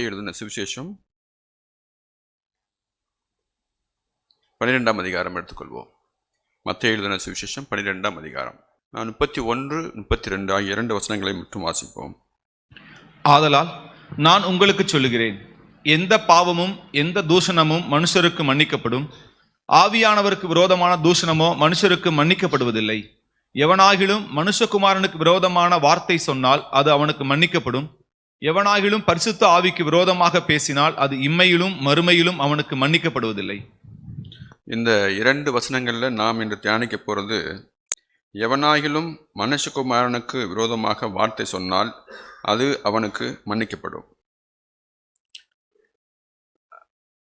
மத்திய எழுதின சுவிசேஷம் பன்னிரெண்டாம் அதிகாரம் எடுத்துக்கொள்வோம். மத்திய எழுதின சுவிசேஷம் பன்னிரெண்டாம் அதிகாரம். நான் முப்பத்தி ஒன்று முப்பத்தி ரெண்டு ஆகிய இரண்டு வசனங்களை மட்டும் வாசிப்போம். ஆதலால் நான் உங்களுக்கு சொல்லுகிறேன். எந்த பாவமும் எந்த தூஷணமும் மனுஷருக்கு மன்னிக்கப்படும். ஆவியானவருக்கு விரோதமான தூஷணமோ மனுஷருக்கு மன்னிக்கப்படுவதில்லை. எவனாகிலும் மனுஷகுமாரனுக்கு விரோதமான வார்த்தை சொன்னால் அது அவனுக்கு மன்னிக்கப்படும். எவனாகிலும் பரிசுத்த ஆவிக்கு விரோதமாக பேசினால் அது இம்மையிலும் மறுமையிலும் அவனுக்கு மன்னிக்கப்படுவதில்லை. இந்த இரண்டு வசனங்களில் நாம் இன்று தியானிக்க போகிறது எவனாகிலும் மனுஷகுமாரனுக்கு விரோதமாக வார்த்தை சொன்னால் அது அவனுக்கு மன்னிக்கப்படும்.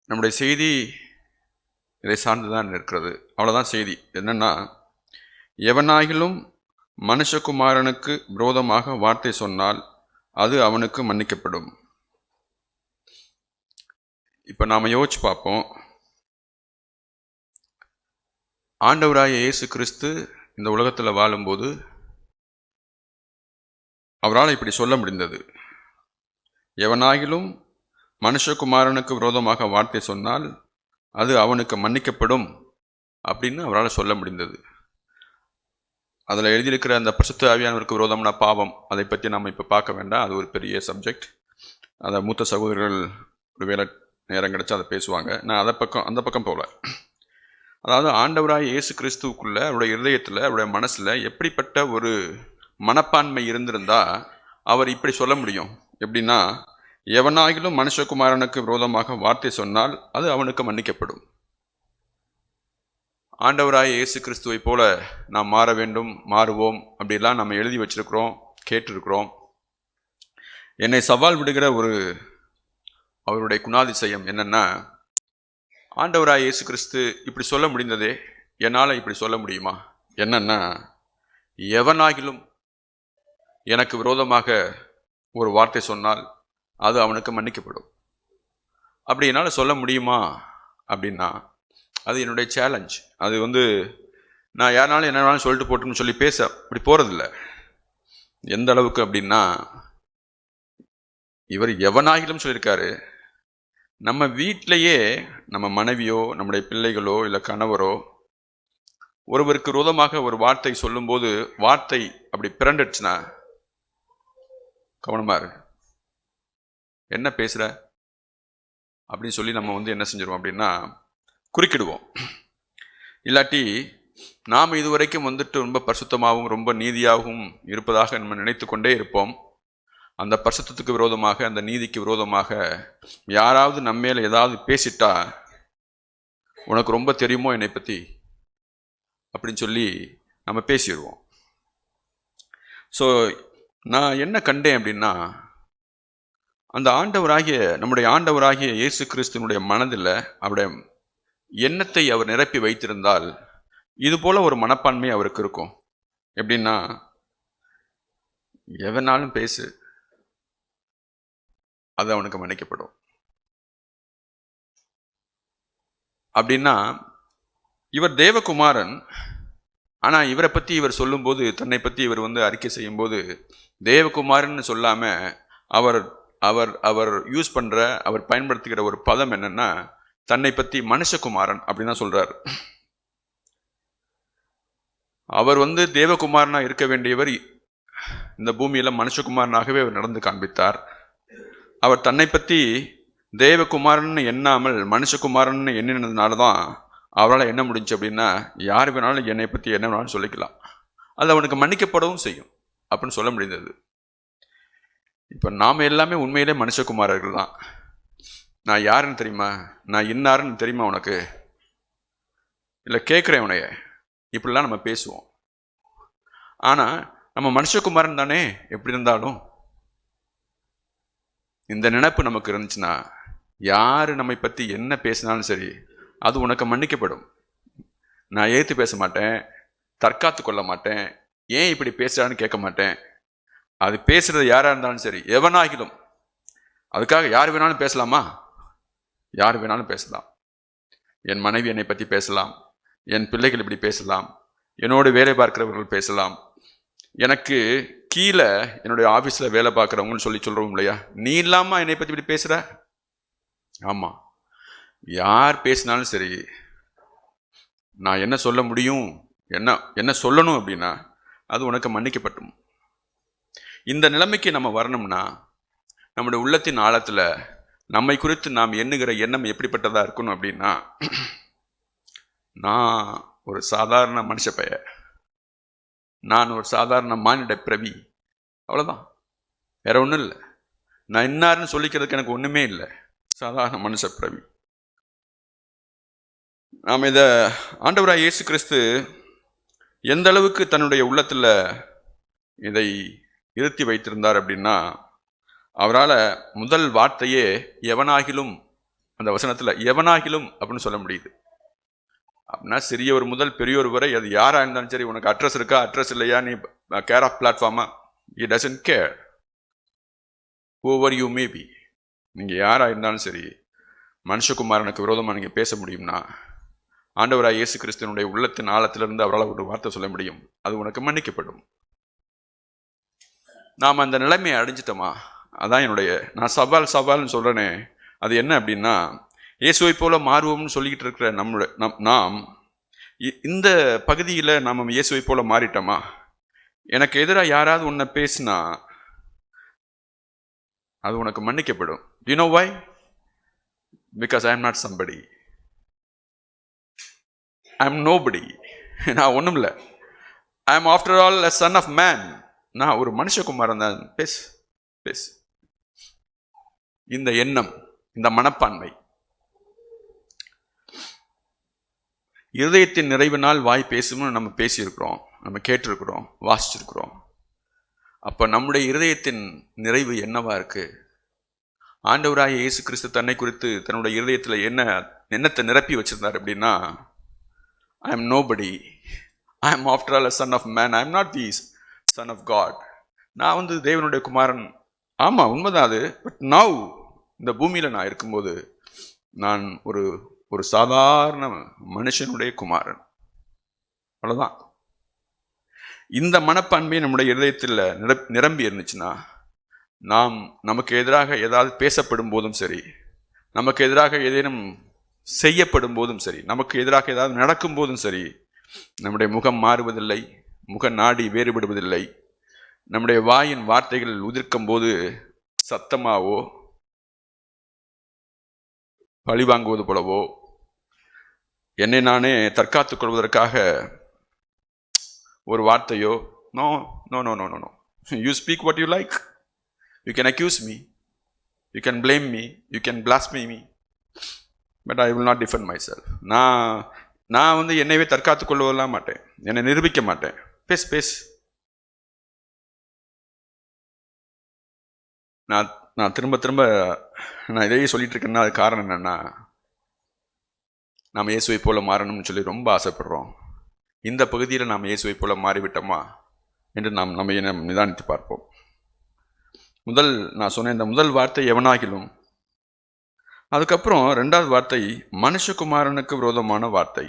நம்முடைய செய்தி இதை சார்ந்து தான் இருக்கிறது. அவ்வளோதான் செய்தி. என்னன்னா எவனாகிலும் மனுஷகுமாரனுக்கு விரோதமாக வார்த்தை சொன்னால் அது அவனுக்கு மன்னிக்கப்படும். இப்போ நாம் யோசிச்சு பார்ப்போம். ஆண்டவராய இயேசு கிறிஸ்து இந்த உலகத்தில் வாழும்போது அவரால் இப்படி சொல்ல முடிந்தது. எவனாகிலும் மனுஷகுமாரனுக்கு விரோதமாக வார்த்தை சொன்னால் அது அவனுக்கு மன்னிக்கப்படும் அப்படின்னு அவரால் சொல்ல முடிந்தது. அதில் எழுதியிருக்கிற அந்த பரிசுத்த ஆவியானவருக்கு விரோதம்னா பாவம் அதை பற்றி நம்ம இப்போ பார்க்க வேண்டாம். அது ஒரு பெரிய சப்ஜெக்ட் அதை மூத்த சகோதரர்கள் ஒரு வேலை நேரம் கிடச்சி அதை பேசுவாங்க. நான் அதை பக்கம் அந்த பக்கம் போகல அதாவது ஆண்டவராய் இயேசு கிறிஸ்துவுக்குள்ள அவருடைய இருதயத்தில் அவருடைய மனசில் எப்படிப்பட்ட ஒரு மனப்பான்மை இருந்திருந்தா அவர் இப்படி சொல்ல முடியும்? எப்படின்னா எவனாகிலும் மனுஷகுமாரனுக்கு விரோதமாக வார்த்தை சொன்னால் அது அவனுக்கு மன்னிக்கப்படும். ஆண்டவராய் இயேசு கிறிஸ்துவை போல நாம் மாற வேண்டும் மாறுவோம் அப்படிலாம் நம்ம எழுதி வச்சிருக்கிறோம் கேட்டிருக்கிறோம். என்னை சவால் விடுகிற ஒரு அவருடைய குணாதிசயம் என்னென்னா ஆண்டவராய் இயேசு கிறிஸ்து இப்படி சொல்ல முடிந்ததே என்னால் இப்படி சொல்ல முடியுமா? என்னென்னா எவனாகிலும் எனக்கு விரோதமாக ஒரு வார்த்தை சொன்னால் அது அவனுக்கு மன்னிக்கப்படும். அப்படி என்னால் சொல்ல முடியுமா? அப்படின்னா அது என்னுடைய சேலஞ்ச் அது வந்து நான் யாருனாலும் என்ன வேணாலும் சொல்லிட்டு போட்டுன்னு சொல்லி பேச அப்படி போகிறதில்ல எந்த அளவுக்கு அப்படின்னா இவர் எவனாகிலும் சொல்லியிருக்காரு நம்ம வீட்டிலையே நம்ம மனைவியோ நம்முடைய பிள்ளைகளோ இல்லை கணவரோ ஒருவருக்கு விரோதமாக ஒரு வார்த்தை சொல்லும்போது வார்த்தை அப்படி பிறண்டுடுச்சுன்னா கவனமாக இரு. என்ன பேசுகிற அப்படின்னு சொல்லி நம்ம வந்து என்ன செஞ்சிருவோம் அப்படின்னா குறுக்கிடுவோம். இல்லாட்டி நாம் இதுவரைக்கும் வந்துட்டு ரொம்ப பரிசுத்தமாகவும் ரொம்ப நீதியாகவும் இருப்பதாக நம்ம நினைத்து கொண்டே இருப்போம். அந்த பரிசுத்தத்துக்கு விரோதமாக அந்த நீதிக்கு விரோதமாக யாராவது நம்ம மேலே ஏதாவது பேசிட்டா உனக்கு ரொம்ப தெரியுமோ என்னை பற்றி அப்படின்னு சொல்லி நம்ம பேசிடுவோம். ஸோ நான் என்ன கண்டேன் அப்படின்னா அந்த ஆண்டவராகிய நம்முடைய ஆண்டவராகிய இயேசு கிறிஸ்துவனுடைய மனதில் அவருடைய எண்ணத்தை அவர் நிரப்பி வைத்திருந்தால் இது போல ஒரு மனப்பான்மை அவருக்கு இருக்கும். எப்படின்னா எவனாலும் பேசு அது அவனுக்கு மன்னிக்கப்படும். அப்படின்னா இவர் தேவகுமாரன் ஆனால் இவரை பற்றி இவர் சொல்லும்போது தன்னை பற்றி இவர் வந்து அறிக்கை செய்யும்போது தேவகுமாரன் சொல்லாமல் அவர் அவர் அவர் யூஸ் பண்ணுற அவர் பயன்படுத்துகிற ஒரு பதம் என்னன்னா தன்னை பற்றி மனுஷகுமாரன் அப்படின்னு தான் சொல்றாரு. அவர் வந்து தேவகுமாரனாக இருக்க வேண்டியவர் இந்த பூமியில் மனுஷகுமாரனாகவே அவர் நடந்து காண்பித்தார். அவர் தன்னை பற்றி தேவகுமாரன் எண்ணாமல் மனுஷகுமாரன் எண்ணினதுனால தான் அவரால் என்ன முடிஞ்சு அப்படின்னா யார் வேணாலும் என்னை பற்றி என்ன வேணாலும் சொல்லிக்கலாம். அது அவனுக்கு மன்னிக்கப்படவும் செய்யும் அப்படின்னு சொல்ல முடிந்தது. இப்போ நாம் எல்லாமே உண்மையிலே மனுஷகுமாரர்கள் தான். நான் யாருன்னு தெரியுமா? நான் இன்னாருன்னு தெரியுமா உனக்கு? இல்லை கேட்குறேன் உனைய இப்படிலாம் நம்ம பேசுவோம். ஆனால் நம்ம மனுஷகுமாரன் தானே? எப்படி இருந்தாலும். இந்த நினைப்பு நமக்கு இருந்துச்சுன்னா யார் நம்மை பற்றி என்ன பேசினாலும் சரி அது உனக்கு மன்னிக்கப்படும். நான் ஏற்று பேச மாட்டேன் தற்காத்து கொள்ள மாட்டேன் ஏன் இப்படி பேசுகிறான்னு கேட்க மாட்டேன். அது பேசுகிறது யாராக இருந்தாலும் சரி எவனாகிலும். அதுக்காக யார் வேணாலும் பேசலாமா? யார் வேணாலும் பேசலாம். என் மனைவி என்னை பற்றி பேசலாம். என் பிள்ளைகள் இப்படி பேசலாம். என்னோடு வேலை பார்க்கிறவர்கள் பேசலாம். எனக்கு கீழே என்னுடைய ஆஃபீஸில் வேலை பார்க்குறவங்கன்னு சொல்லி சொல்கிறோம் இல்லையா? நீ இல்லாமல் என்னை பற்றி இப்படி பேசுகிற ஆமாம் யார் பேசினாலும் சரி நான் என்ன சொல்ல முடியும்? என்ன என்ன சொல்லணும் அப்படின்னா அது உனக்கு மன்னிக்கப்பட்டும். இந்த நிலைமைக்கு நம்ம வரணும்னா நம்முடைய உள்ளத்தின் ஆழத்தில் நம்மை குறித்து நாம் எண்ணுகிற எண்ணம் எப்படிப்பட்டதாக இருக்கணும் அப்படின்னா நான் ஒரு சாதாரண மனுஷ பெயர். நான் ஒரு சாதாரண மானிட பிரவி. அவ்வளோதான் வேற ஒன்றும் இல்லை. நான் இன்னாருன்னு சொல்லிக்கிறதுக்கு எனக்கு ஒன்றுமே இல்லை. சாதாரண மனுஷ பிரவி. நாம் இதை ஆண்டவராய் இயேசு கிறிஸ்து எந்த அளவுக்கு தன்னுடைய உள்ளத்தில் இதை இருத்தி வைத்திருந்தார் அப்படின்னா அவரால் முதல் வார்த்தையே எவனாகிலும் அந்த வசனத்தில் எவனாகிலும் அப்படின்னு சொல்ல முடியுது. அப்படின்னா சிறியவர் முதல் பெரியோர் வரை அது யாராக இருந்தாலும் சரி உனக்கு அட்ரஸ் இருக்கா அட்ரஸ் இல்லையா நீ care of பிளாட்ஃபார்மா he doesn't care over you maybe நீங்கள் யாராக இருந்தாலும் சரி மனுஷகுமாரனுக்கு விரோதமாக நீங்கள் பேச முடியும்னா ஆண்டவராய் இயேசு கிறிஸ்தனுடைய உள்ளத்தின் ஆழத்திலிருந்து அவரால் ஒரு வார்த்தை சொல்ல முடியும். அது உனக்கு மன்னிக்கப்படும். நாம் அந்த நிலைமையை அடைஞ்சிட்டோமா? அதான் என்னுடைய நான் சவால் சவால்னு சொல்கிறேனே அது என்ன அப்படின்னா இயேசுவை போல மாறுவோம்னு சொல்லிக்கிட்டு இருக்கிற நம்முடைய நம் நாம் இ- இந்த பகுதியில் நாம் இயேசுவை போல மாறிட்டோமா? எனக்கு எதிராக யாராவது உன்னை பேசினா அது உனக்கு மன்னிக்கப்படும். You know why because I am not somebody I am nobody நான் ஒன்றும் இல்லை I am after all a son of man நான் ஒரு மனுஷகுமாரன் தான். பேசு பேசு. இந்த எண்ணம் இந்த மனப்பான்மை. இருதயத்தின் நிறைவினால் வாய் பேசும்னு நம்ம பேசியிருக்கிறோம் நம்ம கேட்டிருக்கிறோம் வாசிச்சிருக்கிறோம். அப்போ நம்முடைய இருதயத்தின் நிறைவு என்னவா இருக்கு? ஆண்டவராய இயேசு கிறிஸ்து தன்னை குறித்து தன்னுடைய இருதயத்தில் என்ன எண்ணத்தை நிரப்பி வச்சிருந்தார் அப்படின்னா I am nobody I am after all a son of man I am not the son of God நான் வந்து தேவனுடைய குமாரன் ஆமாம் உண்மைதான் அது. பட் நவ் இந்த பூமியில் நான் இருக்கும்போது நான் ஒரு ஒரு சாதாரண மனுஷனுடைய குமாரன். அவ்வளோதான் இந்த மனப்பான்மை நம்முடைய இருதயத்தில் நிரப் நிரம்பி இருந்துச்சுன்னா நாம் நமக்கு எதிராக ஏதாவது பேசப்படும் போதும் சரி நமக்கு எதிராக ஏதேனும் செய்யப்படும் போதும் சரி நமக்கு எதிராக ஏதாவது நடக்கும் போதும் சரி நம்முடைய முகம் மாறுவதில்லை முக நாடி வேறுபடுவதில்லை நம்முடைய வாயின் வார்த்தைகள் உதிர்க்கும் போது சத்தமாவோ பழிவாங்குவது போலவோ என்னை நானே தற்காத்துக் கொள்வதற்காக ஒரு வார்த்தையோ no no no no no no you speak what you like you can accuse me you can blame me you can blaspheme me but I will not defend myself நான் நான் வந்து என்னையவே தற்காத்துக் கொள்ளவெல்லாம் மாட்டேன். என்னை நிரூபிக்க மாட்டேன். பேஸ் பேஸ் நான் நான் திரும்ப திரும்ப நான் இதையே சொல்லிட்டு இருக்கேன்னா அது காரணம் என்னென்னா நாம் இயேசுவை போல மாறணும்னு சொல்லி ரொம்ப ஆசைப்படுறோம். இந்த பகுதியில் நாம் இயேசுவை போல மாறிவிட்டோமா என்று நாம் நம்ம என்ன நிதானித்து பார்ப்போம். முதல் நான் சொன்ன இந்த முதல் வார்த்தை எவனாகிலும் அதுக்கப்புறம் ரெண்டாவது வார்த்தை மனுஷகுமாரனுக்கு விரோதமான வார்த்தை.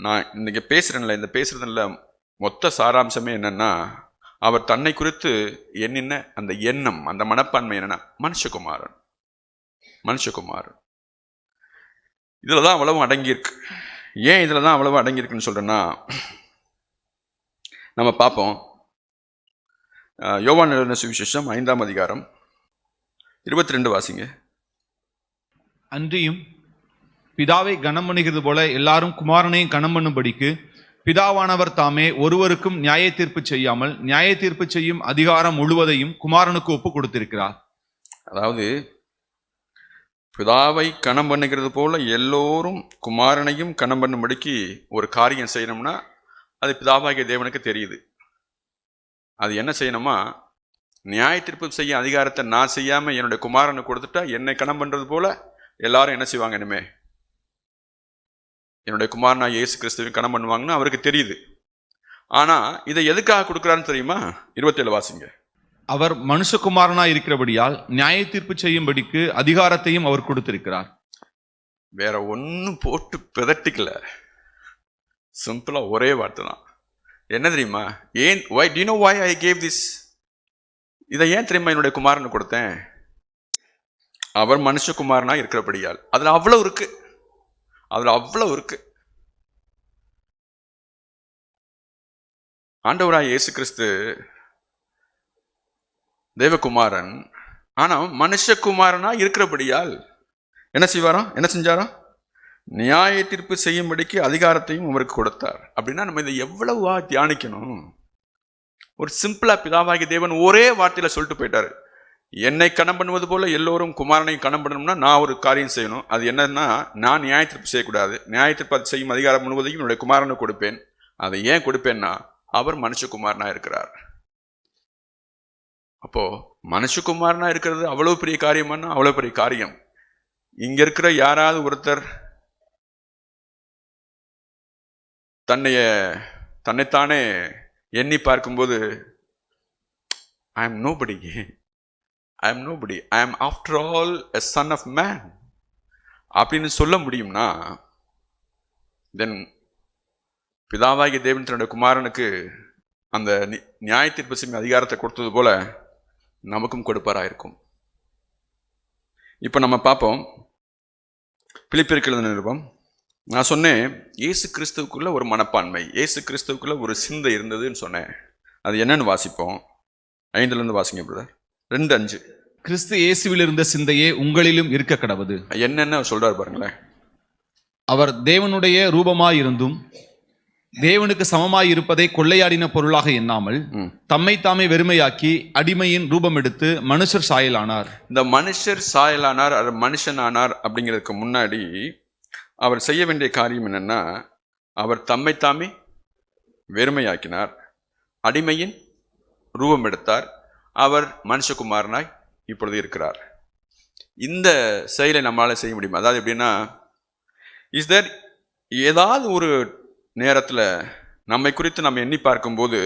நான் இன்றைக்கி பேசுகிறேன்ல இந்த பேசுகிறதுல மொத்த சாராம்சமே என்னென்னா அவர் தன்னை குறித்து என்னென்ன அந்த எண்ணம் அந்த மனப்பான்மை என்னன்னா மனுஷகுமாரன். மனுஷகுமாரன். இதில் தான் அவ்வளவு அடங்கியிருக்கு. ஏன் இதில் தான் அவ்வளவு அடங்கியிருக்குன்னு சொல்கிறேன்னா நம்ம பார்ப்போம். யோவான் எழுதின சுவிசேஷம் ஐந்தாம் அதிகாரம் இருபத்தி ரெண்டு வாசிங்க. அன்றியும் பிதாவை கனம் பண்ணுகிறது போல எல்லாரும் குமாரனையும் கனம் பண்ணும்படிக்கு பிதாவானவர் தாமே ஒருவருக்கும் நியாய தீர்ப்பு செய்யாமல் நியாய தீர்ப்பு செய்யும் அதிகாரம் முழுவதையும் குமாரனுக்கு ஒப்பு கொடுத்திருக்கிறார். அதாவது பிதாவை கணம் பண்ணுகிறது போல எல்லோரும் குமாரனையும் கணம் பண்ணும்படிக்கு ஒரு காரியம் செய்யணும்னா அது பிதாவாகிய தேவனுக்கு தெரியுது. அது என்ன செய்யணுமா நியாய தீர்ப்பு செய்ய அதிகாரத்தை நான் செய்யாமல் என்னுடைய குமாரனுக்கு கொடுத்துட்டா என்னை கணம் பண்ணுறது போல எல்லாரும் என்ன செய்வாங்க இனிமே? என்னுடைய குமாரனா இயேசு கிறிஸ்துவையும் கணம் பண்ணுவாங்கன்னு அவருக்கு தெரியுது. ஆனா இதை எதுக்காக கொடுக்குறான்னு தெரியுமா? இருபத்தேழு வாசிங்க. அவர் மனுஷகுமாரனாய் இருக்கிறபடியால் நியாய தீர்ப்பு செய்யும்படிக்கு அதிகாரத்தையும் அவர் கொடுத்திருக்கிறார். வேற ஒன்றும் போட்டு பிதட்டிக்கல. சிம்பிளா ஒரே வார்த்தை தான். என்ன தெரியுமா? ஏன் why do know why I gave this இதை ஏன் தெரியுமா என்னுடைய குமாரனு கொடுத்தேன்? அவர் மனுஷகுமாரனா இருக்கிறபடியால். அதுல அவ்வளவு இருக்கு. அதுல அவ்வளவு இருக்கு. ஆண்டவராய் இயேசு கிறிஸ்து தேவகுமாரன். ஆனா மனுஷகுமாரனா இருக்கிறபடியால் என்ன செய்வாராம் என்ன செஞ்சாராம் நியாய தீர்ப்பு செய்யும்படிக்கு அதிகாரத்தையும் அவருக்கு கொடுத்தார். அப்படின்னா நம்ம இதை எவ்வளவா தியானிக்கணும்? ஒரு சிம்பிளா பிதாவாகி தேவன் ஒரே வார்த்தையில சொல்லிட்டு போயிட்டாரு. என்னை கணம் பண்ணுவது போல எல்லோரும் குமாரனை கணம் பண்ணணும்னா நான் ஒரு காரியம் செய்யணும். அது என்னன்னா நான் நியாயத்திற்பு செய்யக்கூடாது. நியாயத்திற்பு செய்யும் அதிகாரம் முழுவதையும் என்னுடைய குமாரனுக்கு கொடுப்பேன். அதை ஏன் கொடுப்பேன்னா அவர் மனுஷகுமாரனா இருக்கிறார். அப்போ மனுஷகுமாரனா இருக்கிறது அவ்வளவு பெரிய காரியமானா அவ்வளவு பெரிய காரியம். இங்க இருக்கிற யாராவது ஒருத்தர் தன்னைய தன்னைத்தானே எண்ணி பார்க்கும்போது I am nobody I am nobody I am after all a son of man அப்படின்னு சொல்ல முடியும்னா தென் பிதாவாகிய தேவன் தன்னுடைய குமாரனுக்கு அந்த நி- நியாய தீர்ப்பு செய்யும் அதிகாரத்தை கொடுத்தது போல நமக்கும் கொடுப்பாராயிருக்கும். இப்போ நம்ம பார்ப்போம். பிலிப்பிற்கு நிருபம் நான் சொன்னேன் இயேசு கிறிஸ்துவுக்குள்ள ஒரு மனப்பான்மை இயேசு கிறிஸ்துவுக்குள்ள ஒரு சிந்தை இருந்ததுன்னு சொன்னேன். அது என்னன்னு வாசிப்போம். ஐந்துலேருந்து வாசிங்க பிரதர் ரெண்டு அஞ்சு. கிறிஸ்து இயேசுவில் இருந்த சிந்தையே உங்களிலும் இருக்க கடவது என்னென்ன சொல்றாரு பாருங்களேன். அவர் தேவனுடைய ரூபமாயிருந்தும் தேவனுக்கு சமமாய் இருப்பதை கொள்ளையாடின பொருளாக எண்ணாமல். தம்மை தாமே வெறுமையாக்கி அடிமையின் ரூபம் எடுத்து மனுஷர் சாயலானார். இந்த மனுஷர் சாயலானார் அது மனுஷன் ஆனார் அப்படிங்கிறதுக்கு முன்னாடி அவர் செய்ய வேண்டிய காரியம் என்னன்னா அவர் தம்மை தாமே வெறுமையாக்கினார் அடிமையின் ரூபம் எடுத்தார் அவர் மனுஷகுமாரனாய் இப்பொழுது இருக்கிறார். இந்த செயலை நம்மளால் செய்ய முடியுமா? அதாவது எப்படின்னா இஸ் தேர் ஏதாவது ஒரு நேரத்தில் நம்மை குறித்து நம்ம எண்ணி பார்க்கும்போது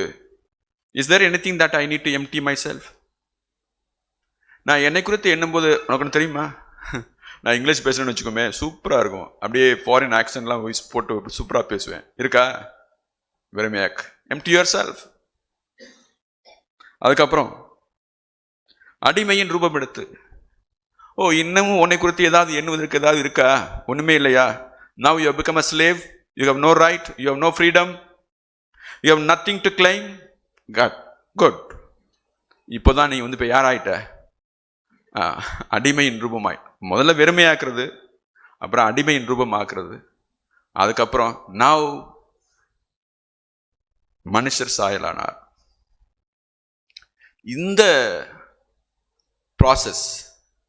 is there anything that I need to empty myself நான் என்னை குறித்து எண்ணும்போது உனக்கு தெரியுமா? நான் இங்கிலீஷ் பேசுகிறேன்னு வச்சுக்கோமே சூப்பராக இருக்கும். அப்படியே ஃபாரின் ஆக்ஷன்லாம் வாய்ஸ் போட்டு சூப்பராக பேசுவேன். இருக்கா? வெறுமையாக் எம்டி யுவர் செல்ஃப் அதுக்கப்புறம் அடிமையின் ரூபம் எடுத்து ஓ இன்னமும் உன்னை குறித்து ஏதாவது எண்ணுவதற்கு ஏதாவது இருக்கா? ஒன்றுமே இல்லையா? Now you become a slave you have no right you have no freedom you have nothing to claim cut good இப்போ தான் நீ வந்து இப்போ யார் ஆயிட்ட அடிமையின் ரூபமாய். முதல்ல வெறுமையாக்குறது அப்புறம் அடிமையின் ரூபமாக்குறது. அதுக்கப்புறம் நாவ் மனுஷர் சாயலானார். இந்த ப்ராசஸ்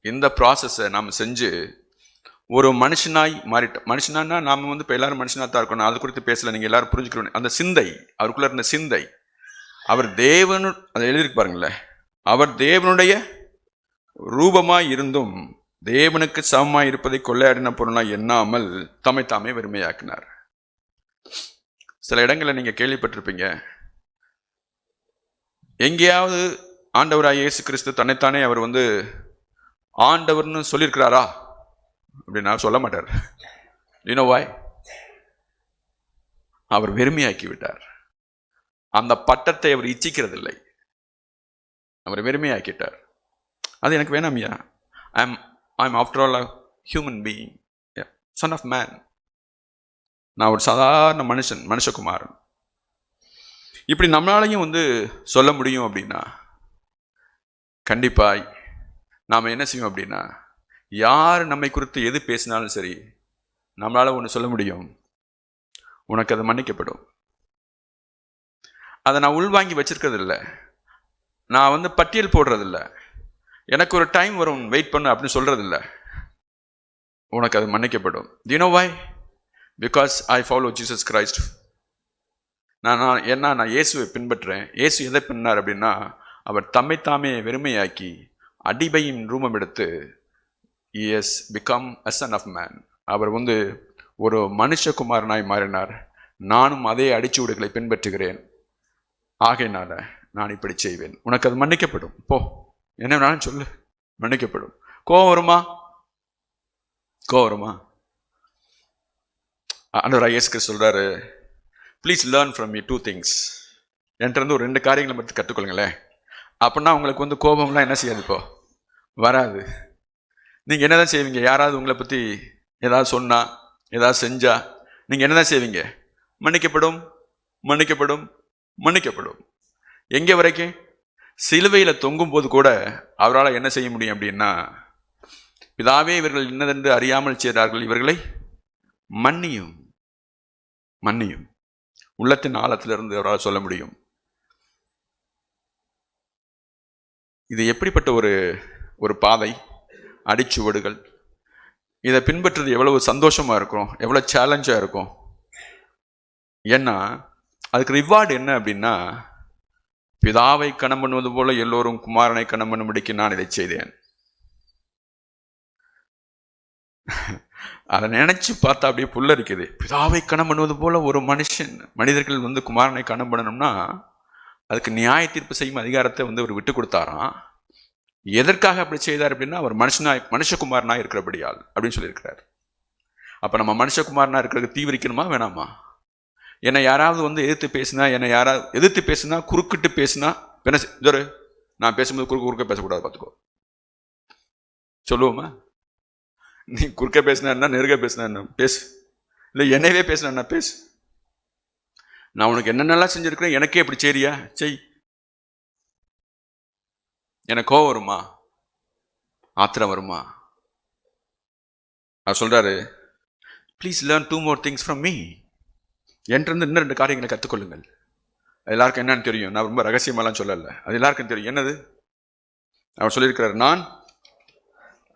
இந்த ப்ராசஸை நாம் செஞ்சு ஒரு மனுஷனாய் மாறிட்டோம் மனுஷனானா நாம் வந்து இப்போ எல்லாரும் மனுஷனாக தான் இருக்கணும். அது குறித்து பேசல நீங்கள் எல்லாரும் புரிஞ்சுக்கணும் அந்த சிந்தை அவருக்குள்ளே இருந்த சிந்தை அவர் தேவனு அதை எழுதிருக்கு பாருங்களேன். அவர் தேவனுடைய ரூபமாய் இருந்தும் தேவனுக்கு சமமாய் இருப்பதை கொள்ளையாடின பொருளாக எண்ணாமல் தம்மை தாமே வெறுமையாக்கினார். சில இடங்களில் நீங்கள் கேள்விப்பட்டிருப்பீங்க எங்கேயாவது ஆண்டவராக இயேசு கிறிஸ்து தன்னைத்தானே அவர் வந்து ஆண்டவர்னு சொல்லியிருக்கிறாரா? அப்படின்னு சொல்ல மாட்டார். யூனோ அவர் வெறுமையாக்கி விட்டார் அந்த பட்டத்தை அவர் இச்சிக்கிறதில்லை. அவர் வெறுமையாக்கிட்டார். அது எனக்கு வேணாமியா I am I am after all a human being son of man நான் ஒரு சாதாரண மனுஷன் மனுஷகுமாரன். இப்படி நம்மளாலையும் வந்து சொல்ல முடியும் அப்படின்னா கண்டிப்பாய். நாம் என்ன செய்வோம் அப்படின்னா யார் நம்மை குறித்து எது பேசினாலும் சரி நம்மளால் ஒன்று சொல்ல முடியும். உனக்கு அது மன்னிக்கப்படும். அதை நான் உள்வாங்கி வச்சிருக்கிறது இல்லை நான் வந்து பட்டியல் போடுறதில்ல. எனக்கு ஒரு டைம் வரும் வெயிட் பண்ணு அப்படின்னு சொல்கிறதில்ல உனக்கு அது மன்னிக்கப்படும். தினோ why because I follow Jesus Christ நான் நான் என்ன நான் இயேசுவை பின்பற்றுறேன் இயேசு எதை பின்னார் அப்படின்னா அவர் தம்மைத்தாமே வெறுமையாக்கி அடிபையின் ரூபம் எடுத்து he's become a son of man அவர் வந்து ஒரு மனுஷகுமாரனாய் மாறினார். நானும் அதே அடிச்சுவடுகளை பின்பற்றுகிறேன். ஆகையினால நான் இப்படி செய்வேன். உனக்கு அது மன்னிக்கப்படும். போ. என்ன வேணாலும் சொல்லு. மன்னிக்கப்படும். கோவம் வருமா? கோவம் வருமா? ஆண்டவர் ஐஎஸ்க்கு சொல்கிறாரு please learn from me two things என்கிட்ட இருந்து ஒரு ரெண்டு காரியங்களை மட்டும் கற்றுக்கொள்ளுங்களேன். அப்படின்னா உங்களுக்கு வந்து கோபம்லாம் என்ன செய்யாது இப்போ? வராது. நீங்கள் என்ன தான் செய்வீங்க? யாராவது உங்களை பற்றி ஏதாவது சொன்னா ஏதாவது செஞ்சா நீங்கள் என்ன தான் செய்வீங்க? மன்னிக்கப்படும் மன்னிக்கப்படும் மன்னிக்கப்படும். எங்கே வரைக்கும்? சிலுவையில் தொங்கும் போது கூட அவரால் என்ன செய்ய முடியும் அப்படின்னா பிதாவே இவர்கள் இன்னதென்று அறியாமல் செய்கிறார்கள் இவர்களை மன்னியும் மன்னியும். உள்ளத்தின் ஆழத்திலிருந்து அவரால் சொல்ல முடியும். இது எப்படிப்பட்ட ஒரு ஒரு பாதை? அடிச்சுவடுகள். இதை பின்பற்றுறது எவ்வளவு சந்தோஷமாக இருக்கும்? எவ்வளோ சேலஞ்சாக இருக்கும்? ஏன்னா அதுக்கு ரிவார்டு என்ன அப்படின்னா பிதாவை கணம் பண்ணுவது போல எல்லோரும் குமாரனை கணம் பண்ணும்படிக்கு நான் இதை செய்தேன். அதை நினைச்சு பார்த்தா அப்படியே புல்லரிக்குது. பிதாவை கணம் பண்ணுவது போல ஒரு மனுஷன் மனிதர்கள் வந்து குமாரனை கணம் பண்ணணும்னா அதுக்கு நியாய தீர்ப்பு செய்யும் அதிகாரத்தை வந்து அவர் விட்டு கொடுத்தாராம். எதற்காக அப்படி செய்தார் அப்படின்னா அவர் மனுஷனாய் மனுஷகுமாரனா இருக்கிறபடியால் அப்படின்னு சொல்லியிருக்கிறார். அப்போ நம்ம மனுஷகுமாரனா இருக்கிறதுக்கு தீவிரிக்கணுமா வேணாமா? என்னை யாராவது வந்து எதிர்த்து பேசினா என்னை யாராவது எதிர்த்து பேசினா குறுக்கிட்டு பேசினா என்ன செய்- நான் பேசும்போது குறுக்க குறுக்க பேசக்கூடாது பார்த்துக்கோ. சொல்லுவோமா? நீ குறுக்க பேசினா என்ன நெருக்க பேசினா என்ன? பேசு. இல்லை என்னையவே பேசினா என்ன? பேசு. நான் உனக்கு என்னென்னலாம் செஞ்சுருக்கிறேன் எனக்கே இப்படி சரியா செய். எனக்கு கோவம் வருமா? ஆத்திரம் வருமா? அவர் சொல்கிறாரு please learn two more things from me என்கிட்ட இன்னும் ரெண்டு காரியங்களை கற்றுக்கொள்ளுங்கள் எல்லாருக்கும் என்னன்னு தெரியும். நான் ரொம்ப ரகசியமாலாம் சொல்லலை. அது எல்லாருக்கும் தெரியும். என்னது? அவர் சொல்லியிருக்கிறார் நான்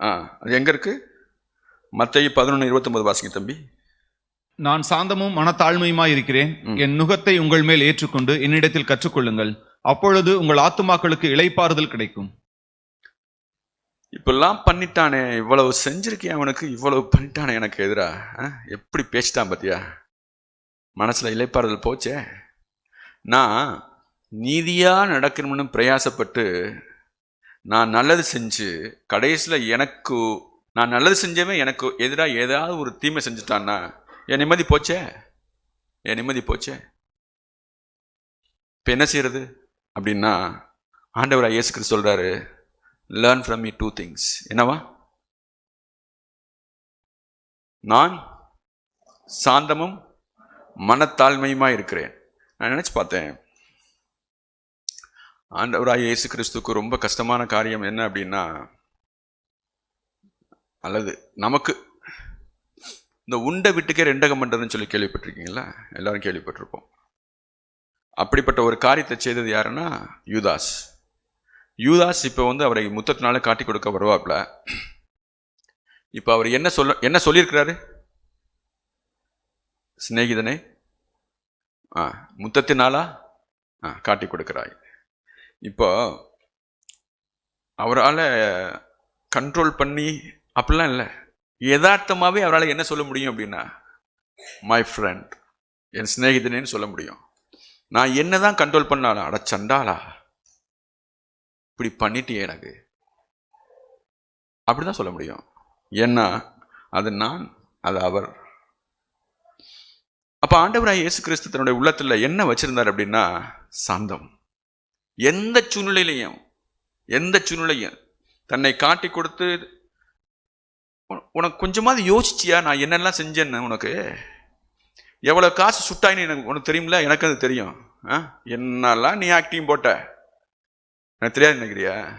ஆ அது எங்கே இருக்குது மற்ற பதினொன்று இருபத்தொம்பது வாசிங்க தம்பி. நான் சாந்தமும் மனத்தாழ்மையுமாய் இருக்கிறேன். என் நுகத்தை உங்கள் மேல் ஏற்றுக்கொண்டு என்னிடத்தில் கற்றுக்கொள்ளுங்கள். அப்பொழுது உங்கள் ஆத்துமாக்களுக்கு இளைப்பாறுதல் கிடைக்கும். இப்பெல்லாம் பண்ணிட்டானே இவ்வளவு செஞ்சிருக்கேன் அவனுக்கு? இவ்வளவு பண்ணிட்டானே எனக்கு எதிரா? எப்படி பேசிட்டான் பாத்தியா? மனசுல இலைப்பாறுதல் போச்சே? நான் நீதியா நடக்கணும்னு பிரயாசப்பட்டு நான் நல்லது செஞ்சு கடைசியில் எனக்கு நான் நல்லது செஞ்சவன் எனக்கு எதிராக ஏதாவது ஒரு தீமை செஞ்சுட்டான்னா என் நிம்மதி போச்சே? என் நிம்மதி போச்சே? இப்போ என்ன செய்யறது? அப்படின்னா ஆண்டவர் இயேசு சொல்கிறாரு சொல்றாரு learn from me two things என்னவா? நான் சாந்தமும் மனத்தாழ்மையுமா இருக்கிறேன். நான் நினச்சி பார்த்தேன். ஆண்டவராய் இயேசு கிறிஸ்துக்கு ரொம்ப கஷ்டமான காரியம் என்ன அப்படின்னா அல்லது நமக்கு இந்த உண்டை விட்டுக்கே ரெண்டகம் பண்ணுறதுன்னு சொல்லி கேள்விப்பட்டிருக்கீங்களா? எல்லாரும் கேள்விப்பட்டிருப்போம். அப்படிப்பட்ட ஒரு காரியத்தை செய்தது யாருன்னா யூதாஸ். யூதாஸ் இப்போ வந்து அவரை முத்தத்தினால காட்டி கொடுக்க வருவாப்ல இப்போ அவர் என்ன சொல்ல என்ன சொல்லியிருக்கிறாரு? சிநேகிதனே ஆ முத்தத்தினாலா? ஆ காட்டி கொடுக்குறாய். இப்போ அவரால் கண்ட்ரோல் பண்ணி அப்படிலாம் இல்லை. யதார்த்தமாகவே அவரால் என்ன சொல்ல முடியும் அப்படின்னா மை ஃப்ரெண்ட் என் சிநேகிதனேன்னு சொல்ல முடியும். நான் என்ன தான் கண்ட்ரோல் பண்ணாலும் அட சண்டாளா இப்படி பண்ணிட்டியே எனக்கு. அப்படிதான் சொல்ல முடியும். ஏன்னா அது நான் அது அவர். அப்போ ஆண்டவராய் இயேசு கிறிஸ்து தன்னுடைய உள்ளத்தில் என்ன வச்சிருந்தார் அப்படின்னா சாந்தம். எந்த சூழ்நிலையிலையும் எந்த சூழ்நிலையும் தன்னை காட்டி கொடுத்து உனக்கு கொஞ்சமாவது யோசிச்சியா? நான் என்னெல்லாம் செஞ்சேன்னு உனக்கு? எவ்வளோ காசு சுட்டாயின்னு எனக்கு உனக்கு தெரியும்ல? எனக்கு அது தெரியும். ஆ? என்னெல்லாம் நீ ஆக்டிங் போட்ட? எனக்கு தெரியாது நினைக்கிறியா?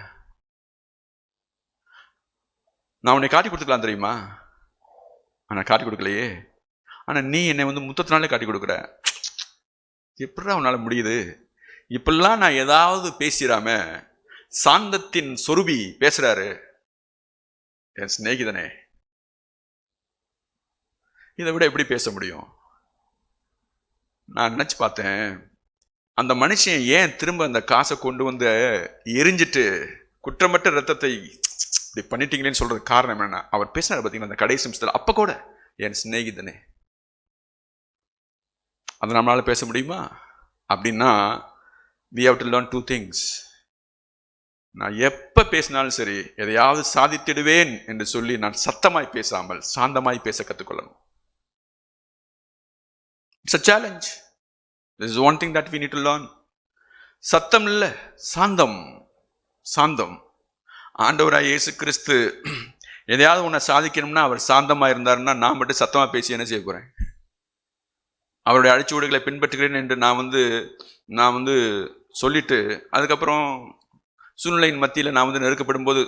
நான் உன்னை காட்டி கொடுத்துக்கலாம் தெரியுமா? ஆனால் காட்டி கொடுக்கலையே. ஆனால் நீ என்னை வந்து முத்தத்தினாலே காட்டி கொடுக்குற. எப்படிடா உன்னால் முடியுது? இப்பெல்லாம் நான் ஏதாவது பேசிடாம சாந்தத்தின் சொருபி பேசுகிறாரு என் சிநேகிதனே இதை விட எப்படி பேச முடியும்? நான் நினச்சி பார்த்தேன் அந்த மனுஷன் ஏன் திரும்ப அந்த காசை கொண்டு வந்து எரிஞ்சிட்டு குற்றமற்ற ரத்தத்தை இப்படி பண்ணிட்டீங்களேன்னு சொல்றது காரணம் என்ன அவர் பேசினார் பார்த்தீங்கன்னா அந்த கடைசி நிமிஷத்தில்? அப்போ கூட என் சிநேகிதனே. அது நம்மளால பேச முடியுமா? அப்படின்னா we have to learn two things நான் எப்போ பேசினாலும் சரி எதையாவது சாதித்திடுவேன் என்று சொல்லி நான் சத்தமாய் பேசாமல் சாந்தமாய் பேச கற்றுக்கொள்ளணும் it's a challenge this is one thing that we need to learn சத்தம் இல்லை சாந்தம். சாந்தம். ஆண்டவராய் இயேசு கிறிஸ்து எதையாவது உன்னை சாதிக்கணும்னா அவர் சாந்தமாக இருந்தாருன்னா நான் மட்டும் சத்தமாக பேசி என்ன செய்ய போகிறேன் அவருடைய அழிச்சுவடுகளை பின்பற்றுகிறேன் என்று நான் வந்து நான் வந்து சொல்லிட்டு அதுக்கப்புறம் சூழ்நிலையின் மத்தியில் நான் வந்து நெருக்கப்படும் போது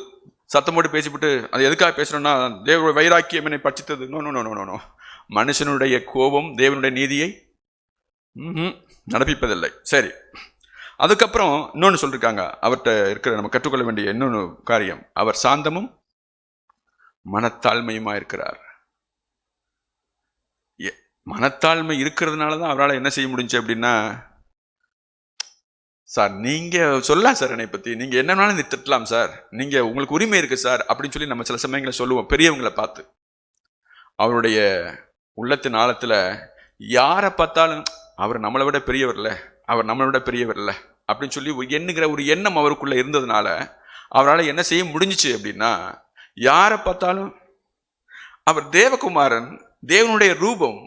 சத்தம் போட்டு பேசிவிட்டு அது எதுக்காக பேசுகிறோன்னா தேவ வைராக்கியம் என்னை பட்சித்தது. நோ நோ நோ நோ மனுஷனுடைய கோபம் தேவனுடைய நீதியை நடப்பிப்பதில்லை. சரி. அதுக்கப்புறம் இன்னொன்று சொல்லியிருக்காங்க அவர்கிட்ட இருக்கிற நம்ம கற்றுக்கொள்ள வேண்டிய இன்னொன்று காரியம். அவர் சாந்தமும் மனத்தாழ்மையுமா இருக்கிறார். மனத்தாழ்மை இருக்கிறதுனால தான் அவரால் என்ன செய்ய முடிஞ்சு அப்படின்னா சார் நீங்கள் சொல்லலாம் சார் என்னை பற்றி நீங்கள் என்ன வேணாலும் நீ திட்டலாம் சார். நீங்கள் உங்களுக்கு உரிமை இருக்குது சார் அப்படின்னு சொல்லி நம்ம சில சமயங்களை சொல்லுவோம் பெரியவங்களை பார்த்து. அவருடைய உள்ளத்தின் ஆழத்தில் யாரை பார்த்தாலும் அவர் நம்மளை விட பெரியவர்ல அவர் நம்மளை விட பெரியவர்ல அப்படின்னு சொல்லி எண்ணுங்கிற எண்ணுகிற ஒரு எண்ணம் அவருக்குள்ளே இருந்ததுனால அவரால் என்ன செய்ய முடிஞ்சுச்சு அப்படின்னா யாரை பார்த்தாலும் அவர் தேவகுமாரன் தேவனுடைய ரூபம்.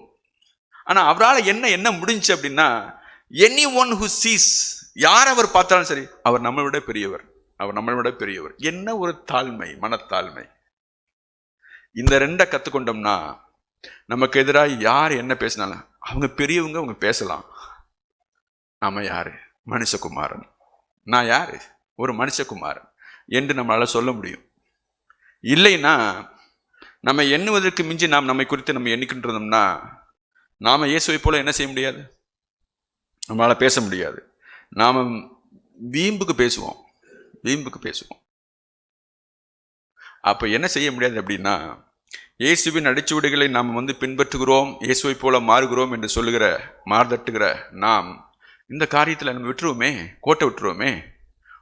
ஆனால் அவரால் என்ன என்ன முடிஞ்சுச்சு அப்படின்னா எனி ஒன் ஹூ சீஸ் யார் அவர் பார்த்தாலும் சரி அவர் நம்மளை விட பெரியவர். அவர் நம்மளை விட பெரியவர். என்ன ஒரு தாழ்மை மனத்தாழ்மை. இந்த ரெண்டை கற்றுக்கொண்டோம்னா நமக்கு எதிராக யார் என்ன பேசினாலும் அவங்க பெரியவங்க அவங்க பேசலாம். நாம யாரு? மனுஷகுமாரன். நான் யாரு? ஒரு மனுஷகுமாரன். என்று நம்மளால் சொல்ல முடியும். இல்லைன்னா நம்ம எண்ணுவதற்கு மிஞ்சி நாம் நம்மை குறித்து நம்ம எண்ணிக்கின்றோம்னா நாம் இயேசுவை போல என்ன செய்ய முடியாது? நம்மளால் பேச முடியாது. நாம் வீம்புக்கு பேசுவோம். வீம்புக்கு பேசுவோம். அப்போ என்ன செய்ய முடியாது அப்படின்னா இயேசுவின் அடிச்சுவடுகளை நாம் வந்து பின்பற்றுகிறோம் இயேசுவை போல மாறுகிறோம் என்று சொல்லுகிற மாறுதட்டுகிற நாம் இந்த காரியத்தில் நம்ம விட்டுருவோமே கோட்டை விட்டுருவோமே.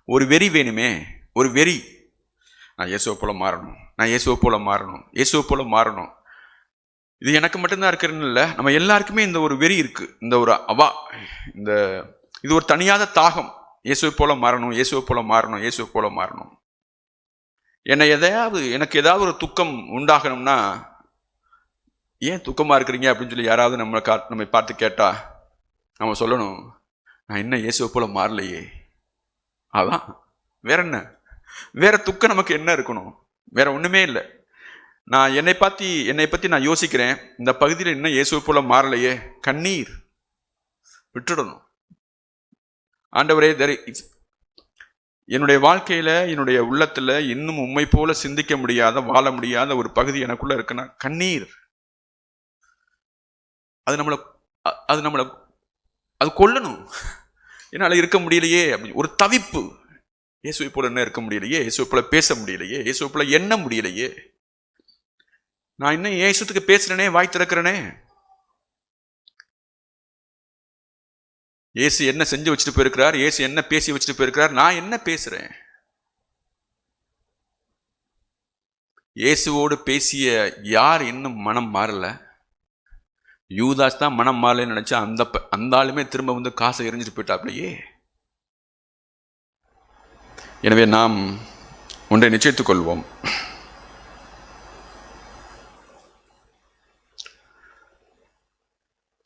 ஒரு வெறி வேணுமே ஒரு வெறி. நான் இயேசுவை போல மாறணும். நான் இயேசுவை போல மாறணும். இயேசுவை போல மாறணும். இது எனக்கு மட்டும்தான் இருக்கிறன்னு இல்லை நம்ம எல்லாருக்குமே இந்த ஒரு வெறி இருக்குது இந்த ஒரு அவா இந்த இது ஒரு தனியாத தாகம். இயேசுவை போல மாறணும் இயேசுவை போல மாறணும் இயேசுவை போல மாறணும். என்னை எதையாவது எனக்கு ஏதாவது ஒரு துக்கம் உண்டாகணும்னா ஏன் துக்கமாக இருக்கிறீங்க? அப்படின்னு சொல்லி யாராவது நம்மளை கா நம்மை பார்த்து கேட்டா நம்ம சொல்லணும் நான் இன்னும் இயேசுவை போல மாறலையே. அதான். வேற என்ன? வேற துக்கம் நமக்கு என்ன இருக்கணும்? வேற ஒன்றுமே இல்லை. நான் என்னை பற்றி என்னை பற்றி நான் யோசிக்கிறேன். இந்த பகுதியில் இன்னும் இயேசுவை போல மாறலையே. கண்ணீர். விட்டுடணும். ஆண்டவரே தெர் என்னுடைய வாழ்க்கையில் என்னுடைய உள்ளத்தில் இன்னும் உண்மை போல சிந்திக்க முடியாத வாழ முடியாத ஒரு பகுதி எனக்குள்ள இருக்குன்னா கண்ணீர். அது நம்மளை அது நம்மளை அது கொல்லணும். என்னால் இருக்க முடியலையே. அப்படின்னு ஒரு தவிப்பு. இயேசுவை போல என்ன இருக்க முடியலையே. இயேசுவை போல பேச முடியலையே. இயேசுவை போல எண்ண முடியலையே. நான் இன்னும் இயேசுத்துக்கு பேசுகிறேனே வாய் திறக்கிறேனே. இயேசு என்ன செஞ்சு வச்சுட்டு போயிருக்கிறார் இயேசு என்ன பேசி வச்சுட்டு போயிருக்கிறார் நான் என்ன பேசுறேன்? இயேசுவோடு பேசிய யார் இன்னும் மனம் மாறல? யூதாஸ் தான் மனம் மாறலன்னு நினைச்சா அந்த அந்த ஆளுமே திரும்ப வந்து காசை எரிஞ்சிட்டு போயிட்டாப்லையே. எனவே நாம் ஒன்றை நிச்சயத்துக் கொள்வோம்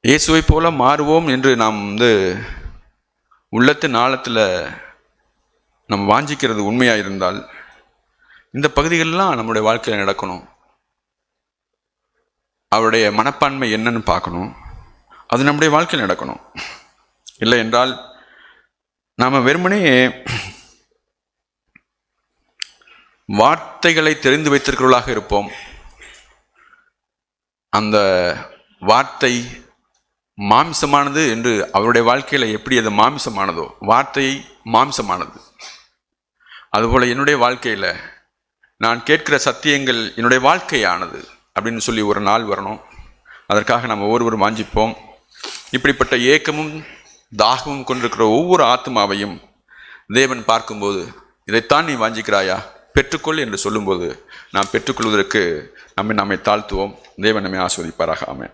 இயேசுவை போல மாறுவோம் என்று நாம் வந்து உள்ளத்து நாளத்தில் நம்ம வாஞ்சிக்கிறது உண்மையாக இருந்தால் இந்த பகுதிகளெலாம் நம்முடைய வாழ்க்கையில் நடக்கணும். அவருடைய மனப்பான்மை என்னன்னு பார்க்கணும். அது நம்முடைய வாழ்க்கையில் நடக்கணும். இல்லை என்றால் நாம் வெறுமனே வார்த்தைகளை தெரிந்து வைத்திருக்கிறவர்களாக இருப்போம். அந்த வார்த்தை மாம்சமானது என்று அவருடைய வாழ்க்கையில் எப்படி அது மாம்சமானதோ வார்த்தை மாம்சமானது. அதுபோல் என்னுடைய வாழ்க்கையில் நான் கேட்கிற சத்தியங்கள் என்னுடைய வாழ்க்கையானது அப்படின்னு சொல்லி ஒரு நாள் வரணும். அதற்காக நம்ம ஒவ்வொருவரும் வாஞ்சிப்போம். இப்படிப்பட்ட ஏக்கமும் தாகமும் கொண்டிருக்கிற ஒவ்வொரு ஆத்மாவையும் தேவன் பார்க்கும்போது இதைத்தான் நீ வாஞ்சிக்கிறாயா? பெற்றுக்கொள் என்று சொல்லும்போது நாம் பெற்றுக்கொள்வதற்கு நம்மை நம்மை தாழ்த்துவோம். தேவன் நம்மை ஆஸ்வதிப்பாராக. ஆமென்.